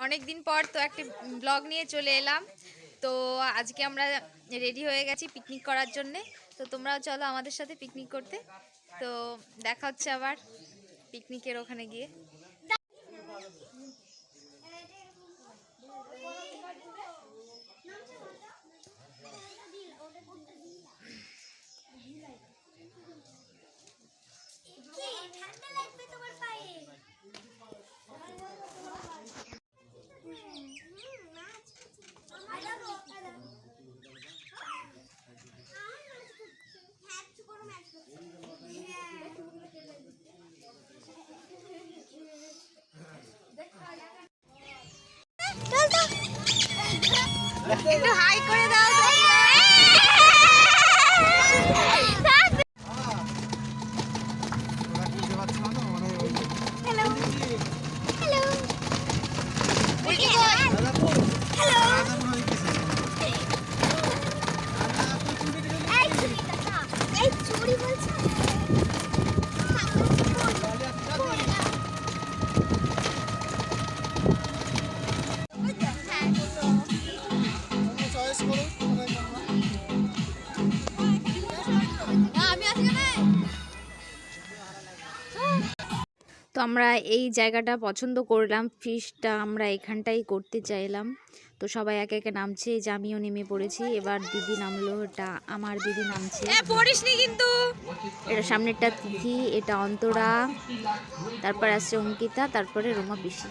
অনেক দিন পর তো একটি ব্লগ নিয়ে চলে এলাম। তো আজকে আমরা রেডি হয়ে গেছি পিকনিক করার জন্যে। তো তোমরাও চলো আমাদের সাথে পিকনিক করতে। তো দেখা হচ্ছে আবার পিকনিকের ওখানে গিয়ে। আমরা এই জায়গাটা পছন্দ করলাম ফিশটা আমরা এখানটাই করতে চাইলাম। তো সবাই একে একে নামছে যে আমিও নেমে পড়েছি এবার দিদি নামলো এটা আমার দিদি নামছে। পড়িসনি কিন্তু! এটা সামনেরটা তিথি এটা অন্তরা তারপর আসছে অঙ্কিতা তারপরে রোমা পিসি।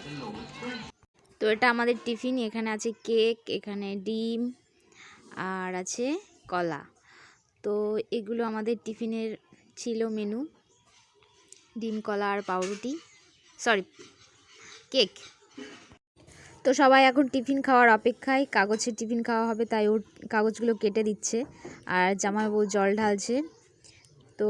তো এটা আমাদের টিফিন এখানে আছে কেক এখানে ডিম আর আছে কলা। তো এগুলো আমাদের টিফিনের ছিল মেনু। ডিম, কলা আর পাউরুটি। সরি কেক তো সবাই এখন টিফিন খাওয়ার অপেক্ষায়। কাগজের টিফিন খাওয়া হবে, তাই ওর কাগজগুলো কেটে দিচ্ছে। আর জামাইবাবু জল ঢালছে। তো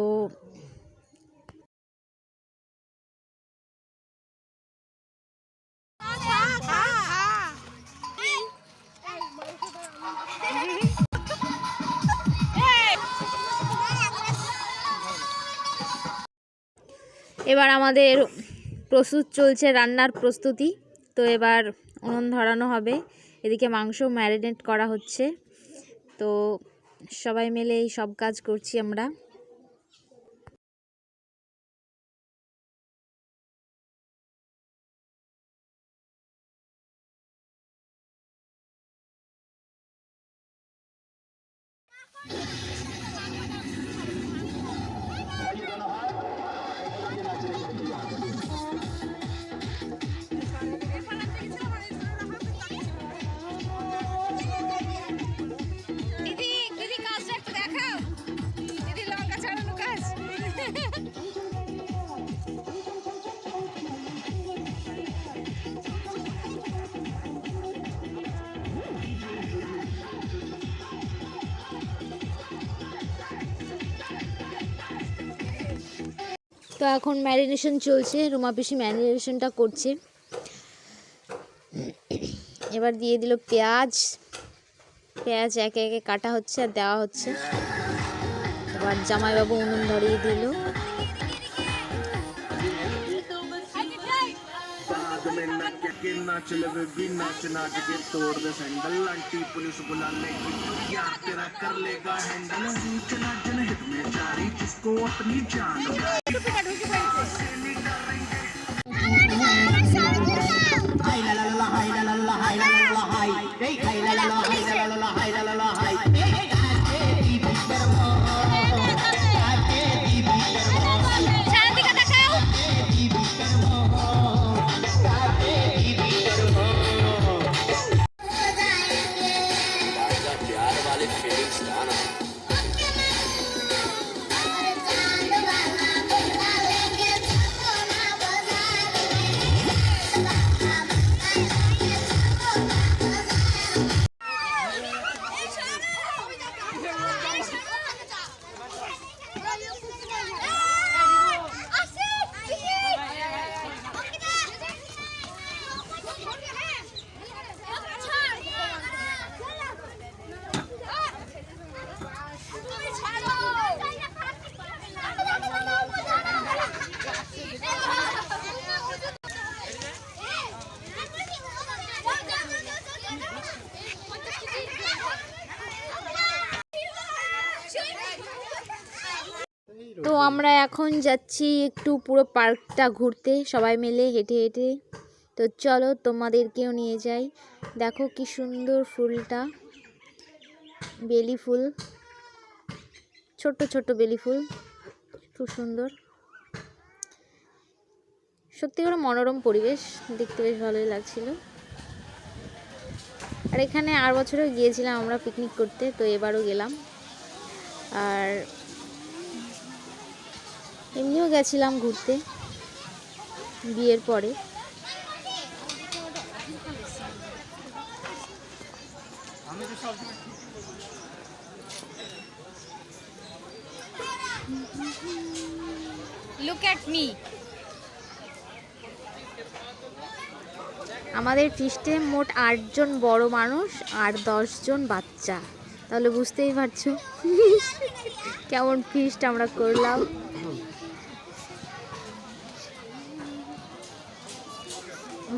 এবার আমাদের প্রস্তুত চলছে রান্নার প্রস্তুতি। তো এবার উনুন ধরানো হবে। এদিকে মাংস ম্যারিনেট করা হচ্ছে। তো সবাই মিলে এই সব কাজ করছি আমরা। দিদি তো এখন ম্যারিনেশন চলছে, রুমা পিসি ম্যারিনেশনটা করছে। এবার দিয়ে দিল পেঁয়াজ। পেঁয়াজ একে একে কাটা হচ্ছে আর দেওয়া হচ্ছে। এবার জামাইবাবু উনুন ধরিয়ে দিল। Send me আমরা এখন যাচ্ছি একটু পুরো পার্কটা ঘুরতে, সবাই মিলে হেঁটে হেঁটে। তো চলো তোমাদেরকেও নিয়ে যাই। দেখো কি সুন্দর ফুলটা, বেলি ফুল। ছোট্ট ছোট্ট বেলি ফুল, খুব সুন্দর। সত্যি করে মনোরম পরিবেশ, দেখতে বেশ ভালোই লাগছিল। আর এখানে আর বছরেও গিয়েছিলাম আমরা পিকনিক করতে, তো এবারও গেলাম। আর এমনিও গেছিলাম ঘুরতে বিয়ের পরে. আমাদের ফিস্টে মোট আটজন বড় মানুষ আর দশজন বাচ্চা। তাহলে বুঝতেই পারছ। কেমন ফিস্ট আমরা করলাম।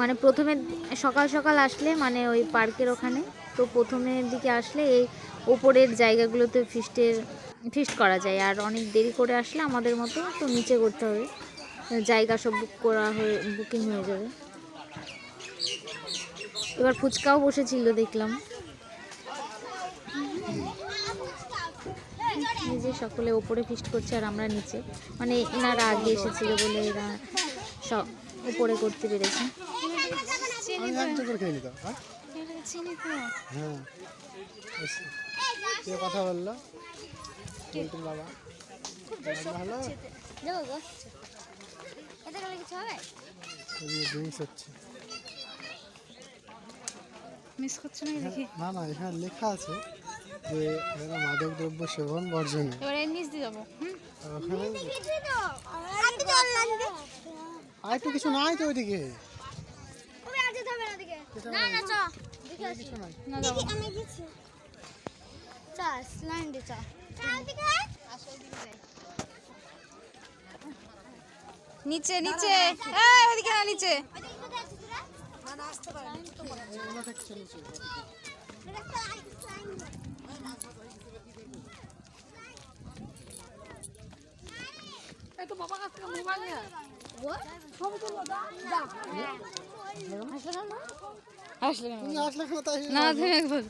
মানে প্রথমে সকাল সকাল আসলে মানে ওই পার্কের ওখানে, তো প্রথমের দিকে আসলে এই ওপরের জায়গাগুলোতে ফিস্টের ফিস্ট করা যায়। আর অনেক দেরি করে আসলে আমাদের মতো তো নিচে করতে হবে। জায়গা সব বুক করা হয়ে বুকিং হয়ে যাবে। এবার ফুচকাও বসেছিল, দেখলাম। যে সকলে ওপরে ফিস্ট করছে আর আমরা নিচে। মানে এনারা আগে এসেছিল বলে এরা সব উপরে করতে পেরেছে। হ্যাঁ? হ্যাঁ। কথা বলল? বাবা। মিস করছ না দেখি? না না এখানে লেখা আছে যে মাদক দ্রব্য সেবন এবার নিচ দিয়ে যাব। ওখানে আর তো কিছু নাই তো ওইদিকে। ওই আজ যাবে না দিকে না না চ দেখে আসি। না যাব আমি দিচ্ছি চা স্লাইন দে চা নিচে নিচে। এই ওদিকে না নিচে। থেকে কেন? তুমি আসলে কেন তাই না তুমি একবার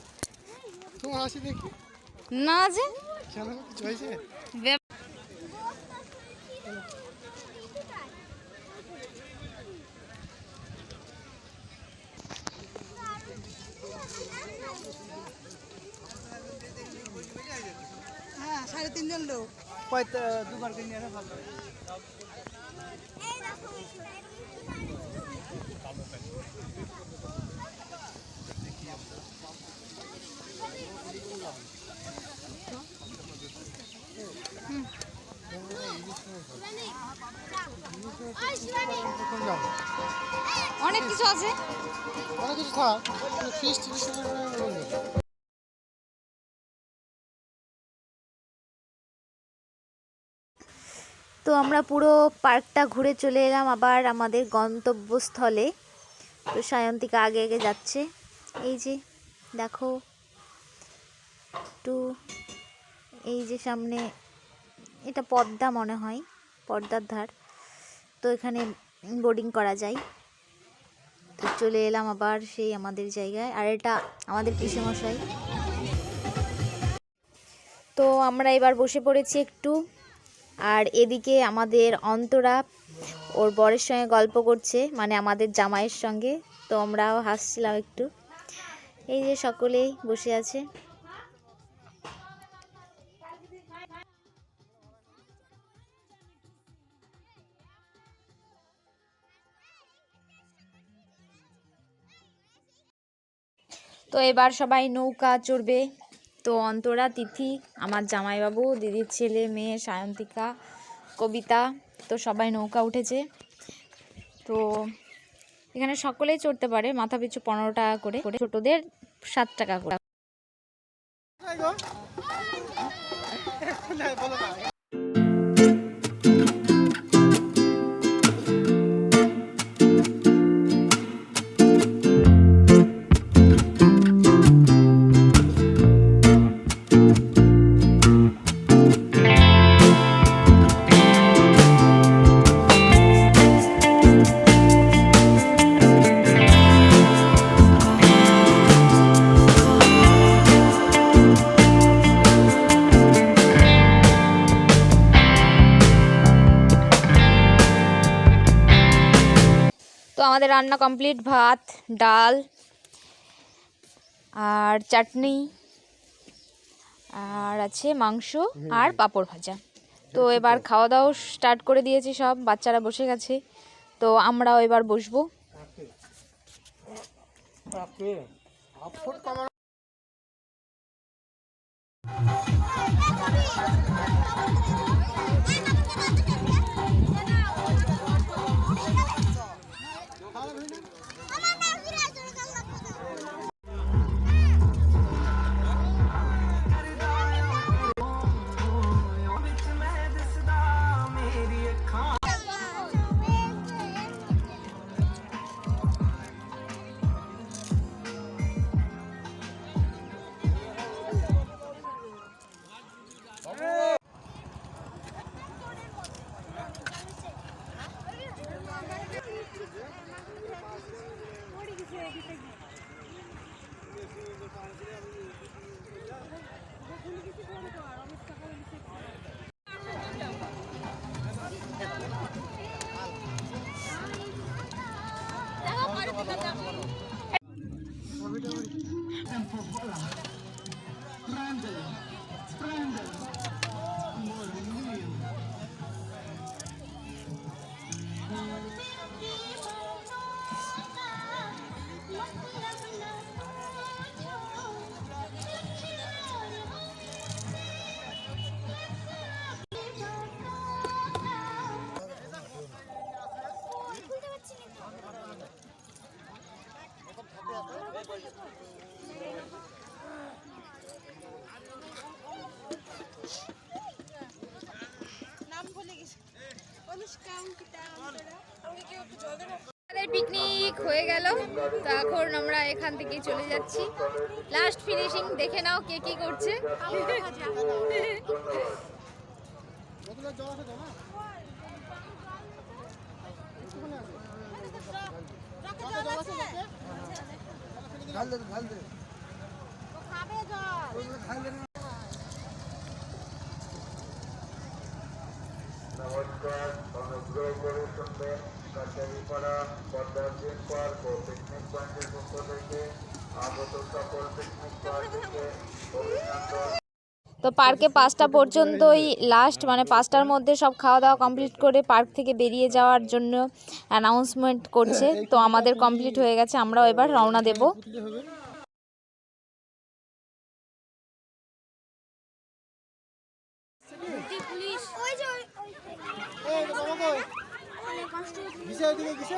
তুমি আসি দেখি না যে কেন কিছু হয়েছে বে- দুবার কিনে আনে ভালো। কখন অনেক কিছু আছে। অনেক কিছু থাক। ফিস্ট তো আমরা পুরো পার্কটা ঘুরে চলে এলাম আবার আমাদের গন্তব্যস্থলে। তো সায়ন্তিকা আগে আগে যাচ্ছে। এই যে, দেখো। একটু এই যে সামনে, এটা পদ্মা মনে হয় পর্দার ধার। তো এখানে বোর্ডিং করা যায়। তো চলে এলাম আবার সেই আমাদের জায়গায়। আর এটা আমাদের পিসেমশাই। তো আমরা এবার বসে পড়েছি একটু। আর এদিকে আমাদের অন্তরা, ওর বরের সঙ্গে গল্প করছে মানে আমাদের জামাইয়ের সঙ্গে। তো আমরাও হাসছিলাম একটু। এই যে সকলেই বসে আছে। তো এবার সবাই নৌকা চড়বে। তো অন্তরা, তিথি, আমার জামাইবাবু, দিদির ছেলে, মেয়ে, সায়ন্তিকা, কবিতা, তো সবাই নৌকা উঠেছে। তো এখানে সকলেই চড়তে পারে, মাথা পিছু পনেরো টাকা করে। ছোটদের সাত টাকা করে। না আমাদের রান্না কমপ্লিট ভাত ডাল আর চাটনি আর আছে মাংস আর পাঁপড় ভাজা। তো এবার খাওয়া দাওয়া স্টার্ট করে দিয়েছি সব বাচ্চারা বসে গেছে। তো আমরাও এবার বসবো। and Popola. Brandon, Brandon, Mourinho. Thank you. হয়ে গেল। তো এখন আমরা এখান থেকে চলে যাচ্ছি। লাস্ট ফিনিশিং দেখে নাও কে কি করছে। নমস্কার, অনুগ্রহ করে শুনবেন। পার্ক ও পিকনিক পয়েন্টের পক্ষ থেকে আগত সকল পিকনিক অভিনন্দন। তো পার্কে পাঁচটা পর্যন্তই লাস্ট মানে পাঁচটার মধ্যে সব খাওয়া দাওয়া কমপ্লিট করে পার্ক থেকে বেরিয়ে যাওয়ার জন্য অ্যানাউন্সমেন্ট করছে। তো আমাদের কমপ্লিট হয়ে গেছে, আমরাও এবার রওনা দেব ওই যে ওই- ওই- অনেক কষ্ট কিসে।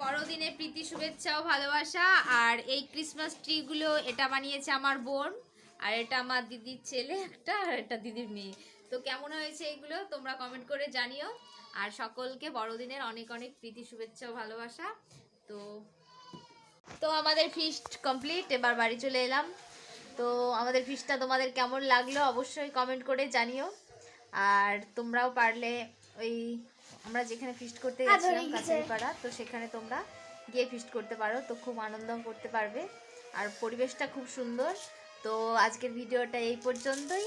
বড়দিনের প্রীতি, শুভেচ্ছা ও ভালোবাসা আর এই ক্রিসমাস ট্রিগুলো এটা বানিয়েছে আমার বোন, আর এটা আমার দিদির ছেলে একটা, আর এটা দিদির মেয়ে তো কেমন হয়েছে এগুলো তোমরা কমেন্ট করে জানিও। আর সকলকে বড়দিনের অনেক অনেক প্রীতি শুভেচ্ছা ও ভালোবাসা। তো তো আমাদের ফিস্ট কমপ্লিট এবার বাড়ি চলে এলাম। তো আমাদের ফিস্টটা তোমাদের কেমন লাগল অবশ্যই কমেন্ট করে জানিও। আর তোমরাও পারলে ওই আমরা যেখানে ফিস্ট করতে গেছিলাম কাছারিপাড়া তো সেখানে তোমরা গিয়ে ফিস্ট করতে পারো। তো খুব আনন্দ করতে পারবে। আর পরিবেশটা খুব সুন্দর। তো আজকের ভিডিওটা এই পর্যন্তই।